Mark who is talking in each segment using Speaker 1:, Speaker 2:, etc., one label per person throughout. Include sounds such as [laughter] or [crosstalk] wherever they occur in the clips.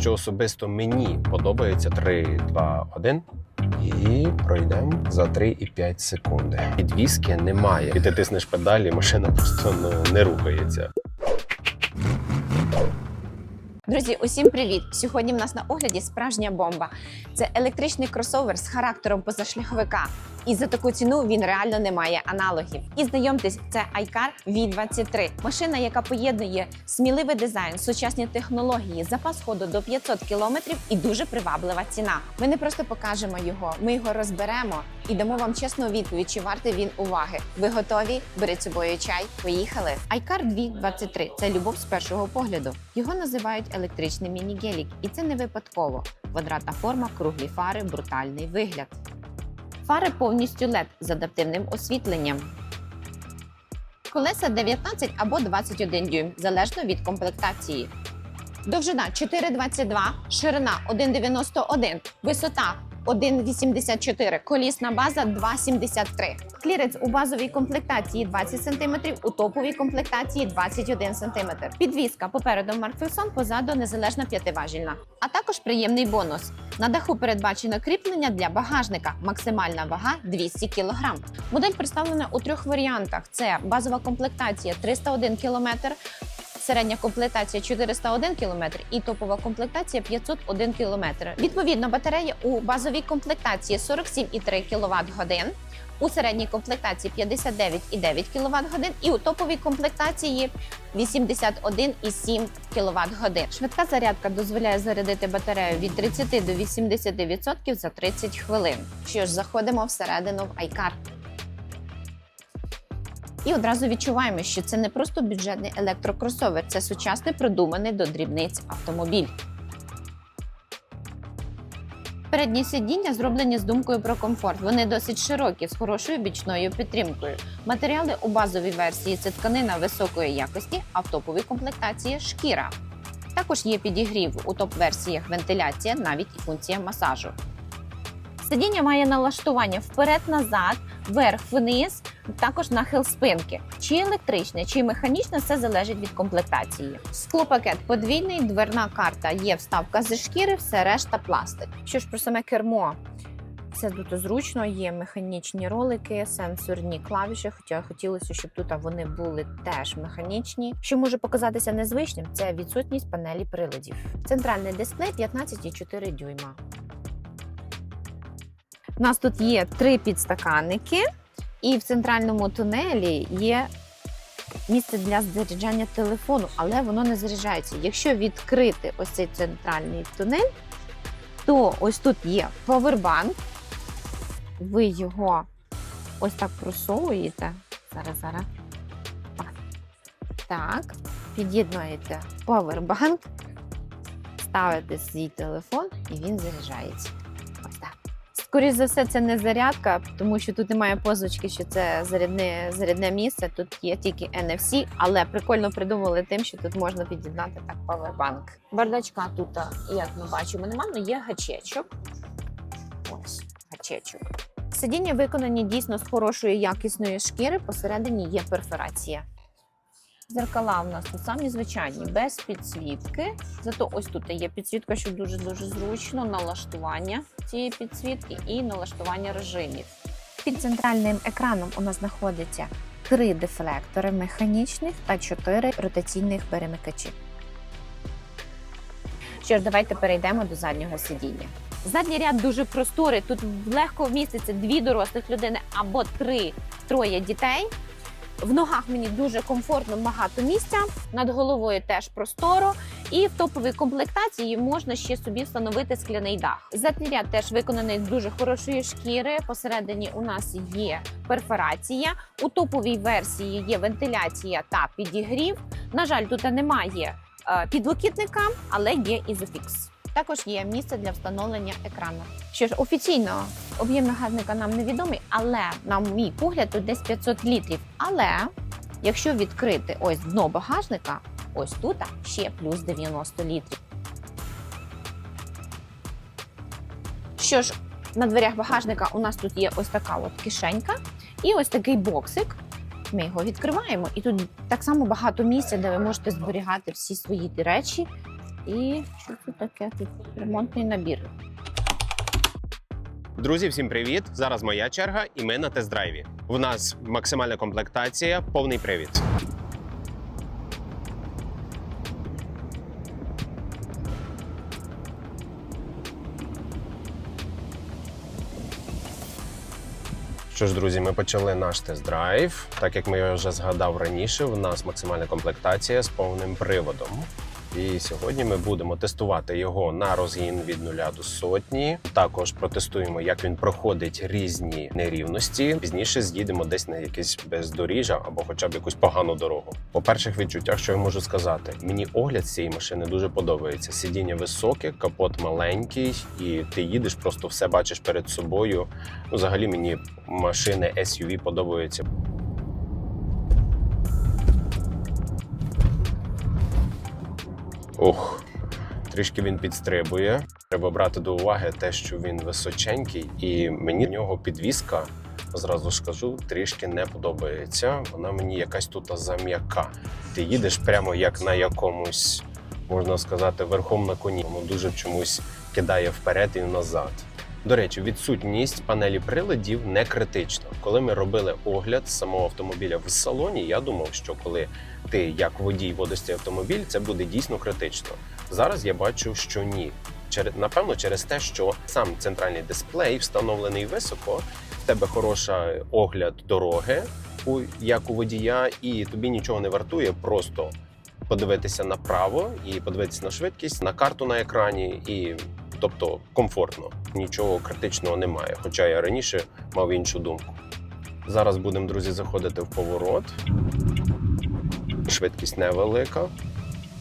Speaker 1: що особисто мені подобається 3, 2, 1. І пройдемо за 3,5 секунди. Підвіски немає. І ти тиснеш педалі, машина просто ну, не рухається.
Speaker 2: Друзі, усім привіт! Сьогодні в нас на огляді справжня бомба. Це електричний кросовер з характером позашляховика. І за таку ціну він реально не має аналогів. І знайомтесь, це iCar V23. Машина, яка поєднує сміливий дизайн, сучасні технології, запас ходу до 500 кілометрів і дуже приваблива ціна. Ми не просто покажемо його, ми його розберемо і дамо вам чесну відповідь, чи вартий він уваги. Ви готові? Беріть собою чай. Поїхали. iCar V23 – це любов з першого погляду. Його називають електричний міні-гелік, і це не випадково. Квадратна форма, круглі фари, брутальний вигляд. Фари повністю LED з адаптивним освітленням. Колеса 19 або 21 дюйм, залежно від комплектації. Довжина 4,22, ширина 1,91, висота 1,84, колісна база 2,73. Клірець у базовій комплектації 20 см, у топовій комплектації 21 см. Підвізка попереду Маркферсон, позаду незалежна п'ятиважільна. А також приємний бонус. На даху передбачено кріплення для багажника. Максимальна вага 200 кг. Модель представлена у трьох варіантах: це базова комплектація 301 км, середня комплектація 401 км і топова комплектація 501 км. Відповідно, батарея у базовій комплектації 47,3 кВт годин. У середній комплектації 59,9 кВт годин і у топовій комплектації 81,7 кВт годин. Швидка зарядка дозволяє зарядити батарею від 30 до 80% за 30 хвилин. Що ж, заходимо всередину в iCar. І одразу відчуваємо, що це не просто бюджетний електрокросовер, це сучасний продуманий до дрібниць автомобіль. Передні сидіння зроблені з думкою про комфорт. Вони досить широкі, з хорошою бічною підтримкою. Матеріали у базовій версії це тканина високої якості, а в топовій комплектації шкіра. Також є підігрів у топ-версіях вентиляція, навіть і функція масажу. Сидіння має налаштування вперед-назад, вверх-вниз, також нахил спинки. Чи електричне, чи механічне, все залежить від комплектації. Склопакет подвійний, дверна карта, є вставка зі шкіри, все решта пластик. Що ж про саме кермо? Все тут зручно, є механічні ролики, сенсорні клавіші, хоча хотілося, щоб тут вони були теж механічні. Що може показатися незвичним, це відсутність панелі приладів. Центральний дисплей 15,4 дюйма. У нас тут є три підстаканники, і в центральному тунелі є місце для заряджання телефону, але воно не заряджається. Якщо відкрити ось цей центральний тунель, то ось тут є повербанк. Ви його ось так просовуєте. Зараз, зараз. Так, під'єднуєте повербанк, ставите свій телефон і він заряджається. Скоріше за все, це не зарядка, тому що тут немає позначки, що це зарядне, зарядне місце. Тут є тільки NFC, але прикольно придумали тим, що тут можна під'єднати так павербанк. Бардачка тут, як ми бачимо, немає, але є гачечок. Ось гачечок. Сидіння виконані дійсно з хорошої якісної шкіри. Посередині є перфорація. Зеркала у нас тут самі звичайні, без підсвітки. Зато ось тут є підсвітка, що дуже дуже зручно. Налаштування цієї підсвітки і налаштування режимів. Під центральним екраном у нас знаходиться три дефлектори механічних та чотири ротаційних перемикачі. Що ж, давайте перейдемо до заднього сидіння. Задній ряд дуже просторий. Тут легко вміститься дві дорослих людини або три троє дітей. В ногах мені дуже комфортно, багато місця. Над головою теж просторо. І в топовій комплектації можна ще собі встановити скляний дах. Задній теж виконаний з дуже хорошої шкіри. Посередині у нас є перфорація. У топовій версії є вентиляція та підігрів. На жаль, тут немає е, підлокітника, але є ізофікс. Також є місце для встановлення екрану. Що ж, офіційно об'єм нагадника нам невідомий, але на мій погляд тут десь 500 літрів. Але якщо відкрити ось дно багажника, ось тут ще плюс 90 літрів. Що ж, на дверях багажника у нас тут є ось така от кишенька і ось такий боксик. Ми його відкриваємо, і тут так само багато місця, де ви можете зберігати всі свої речі І що це таке? Ремонтний набір.
Speaker 1: Друзі, всім привіт! Зараз моя черга, і ми на тест-драйві. В нас максимальна комплектація, повний привід. Що ж, друзі, ми почали наш тест-драйв. Так як ми вже згадав раніше, в нас максимальна комплектація з повним приводом. І сьогодні ми будемо тестувати його на розгін від нуля до сотні. Також протестуємо, як він проходить різні нерівності. Пізніше з'їдемо десь на якесь бездоріжжя або хоча б якусь погану дорогу. По перших відчуттях, що я можу сказати, мені огляд цієї машини дуже подобається. Сидіння високе, капот маленький, і ти їдеш, просто все бачиш перед собою. Взагалі мені машини SUV подобаються. Ох, трішки він підстрибує. Треба брати до уваги те, що він височенький, і мені в нього підвіска, зразу ж кажу, трішки не подобається. Вона мені якась тут зам'яка. Ти їдеш прямо як на якомусь, можна сказати, верхом на коні. Воно дуже чомусь кидає вперед і назад. До речі, відсутність панелі приладів не критична. Коли ми робили огляд самого автомобіля в салоні, я думав, що коли ти як водій водиш цей автомобіль, це буде дійсно критично. Зараз я бачу, що ні. Через напевно, через те, що сам центральний дисплей встановлений високо, в тебе хороша огляд дороги, у як у водія, і тобі нічого не вартує просто подивитися направо і подивитися на швидкість, на карту на екрані, і тобто комфортно. Нічого критичного немає. Хоча я раніше мав іншу думку. Зараз будемо, друзі, заходити в поворот. Швидкість невелика,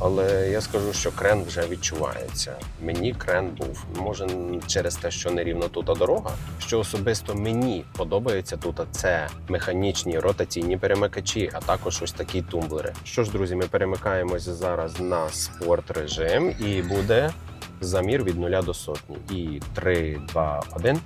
Speaker 1: але я скажу, що крен вже відчувається. Мені крен був. Може, через те, що нерівно тут дорога. Що особисто мені подобається тут, це механічні ротаційні перемикачі, а також ось такі тумблери. Що ж, друзі, ми перемикаємося зараз на спорт режим, і буде замір від 0 до сотні. І 3, 2, 1.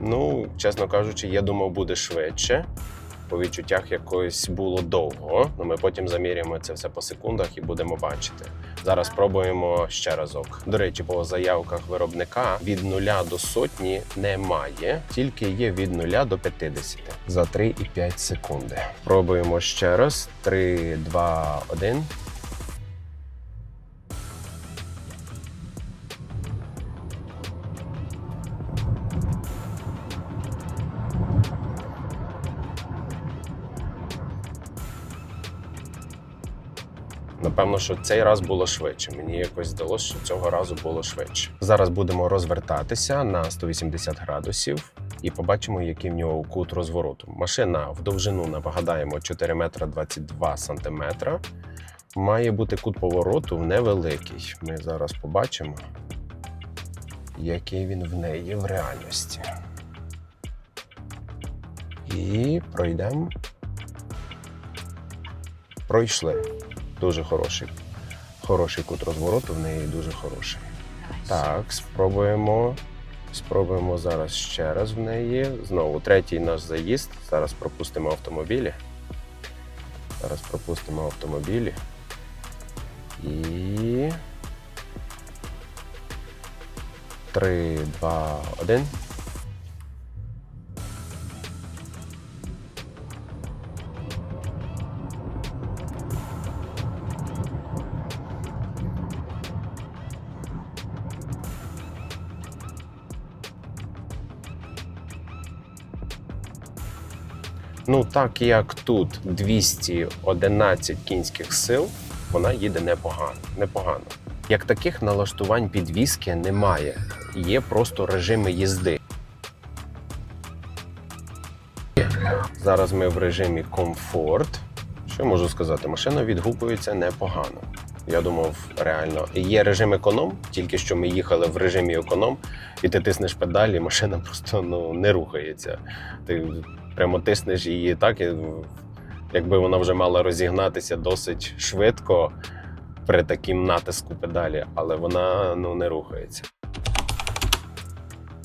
Speaker 1: Ну, чесно кажучи, я думав, буде швидше. По відчуттях якось було довго. Ну, ми потім заміряємо це все по секундах і будемо бачити. Зараз спробуємо ще разок. До речі, по заявках виробника від 0 до сотні немає, тільки є від 0 до 50 за 3,5 секунди. Пробуємо ще раз. 3, 2, 1. Напевно, що цей раз було швидше. Мені якось здалося, що цього разу було швидше. Зараз будемо розвертатися на 180 градусів і побачимо, який в нього кут розвороту. Машина в довжину нагадаємо 4 метра 22 сантиметра. Має бути кут повороту невеликий. Ми зараз побачимо, який він в неї в реальності. І пройдемо. Пройшли. Дуже хороший. Хороший кут розвороту в неї дуже хороший. Так, спробуємо. Спробуємо зараз ще раз в неї. Знову третій наш заїзд. Зараз пропустимо автомобілі. Зараз пропустимо автомобілі. І. 3, 2, 1. Ну, так як тут 211 кінських сил, вона їде непогано. непогано. Як таких налаштувань підвіски немає, є просто режими їзди. Зараз ми в режимі комфорт. Що можу сказати? Машина відгукується непогано. Я думав, реально. Є режим економ, тільки що ми їхали в режимі економ, і ти тиснеш педалі, машина [laughs] просто ну, не рухається. Ти прямо тиснеш її так, і, якби вона вже мала розігнатися досить швидко при таким натиску педалі, але вона ну, не рухається.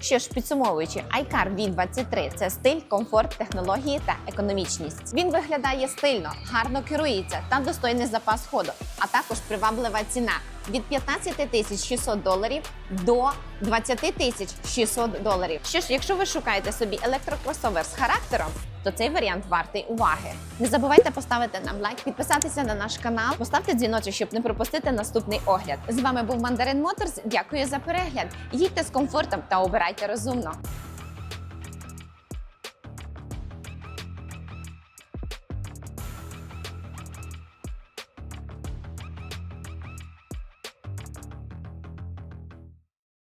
Speaker 2: Що ж, підсумовуючи, iCar V23 – це стиль, комфорт, технології та економічність. Він виглядає стильно, гарно керується та достойний запас ходу, а також приваблива ціна від 15 тисяч 600 доларів до 20 тисяч 600 доларів. Що ж, якщо ви шукаєте собі електрокросовер з характером, то цей варіант вартий уваги. Не забувайте поставити нам лайк, підписатися на наш канал, поставте дзвіночок, щоб не пропустити наступний огляд. З вами був Мандарин Моторс. Дякую за перегляд. Їдьте з комфортом та обирайте розумно.